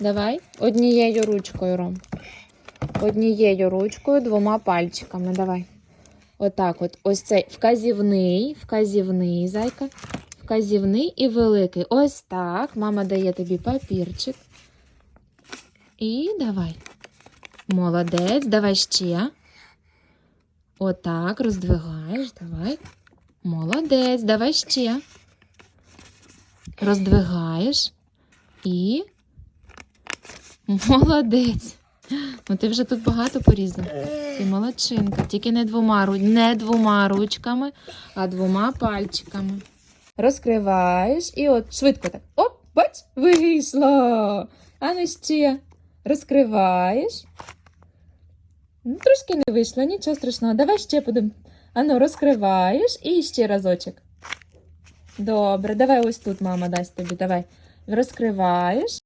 Давай однією ручкою, Ром. Однією ручкою, двома пальчиками. Давай. Отак от. Ось цей вказівний, вказівний, зайка. Вказівний і великий. Ось так. Мама дає тобі папірчик. І давай. Молодець, давай ще. Отак, роздвигаєш, давай. Молодець, давай ще. Роздвигаєш і. Молодець. Ну ти вже тут багато порізав. Ти молодчинка. Тільки не двома, не двома ручками, а двома пальчиками. Розкриваєш і от швидко так. Оп, бач, вийшло. А ну ще. Розкриваєш. Ну, трошки не вийшло, нічого страшного. Давай ще будемо. Ану, розкриваєш і ще разочок. Добре, давай ось тут мама дасть тобі. Давай. Розкриваєш.